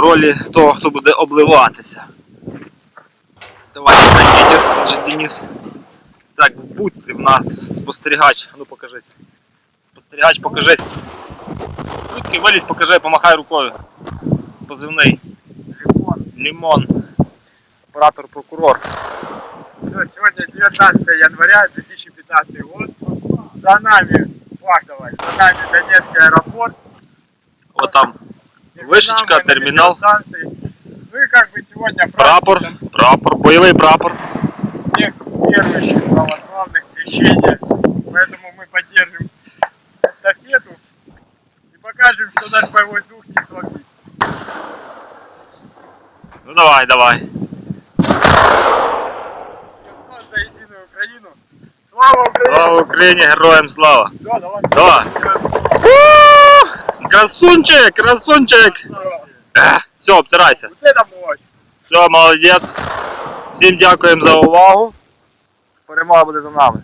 ролі того, хто буде обливатися. Давай значить, Денис. Так, в будці в нас спостерігач. Ну покажись. Спостерігач, покажись. Будки вилізь, покажи, помахай рукою. Позивний. Лимон. Лімон. Оператор прокурор. Все, сегодня 19 января 2015 год. За нами, флаг давай, за нами Донецкий аэропорт. От там Вышечка, терминал. Ну и как бы сегодня прапор, прапор, бойовий прапор. всех верующих православных крещения. Поэтому мы поддержим эстафету и покажем, что наш боевой дух не слабый. Ну давай, давай. За единую Украину. Слава Украине! Слава Україні, героям слава! Все, давай. Давай. Красунчик, красунчик! Все, обтирайся. Все, молодець. Всім дякуємо за увагу. Перемога буде за нами.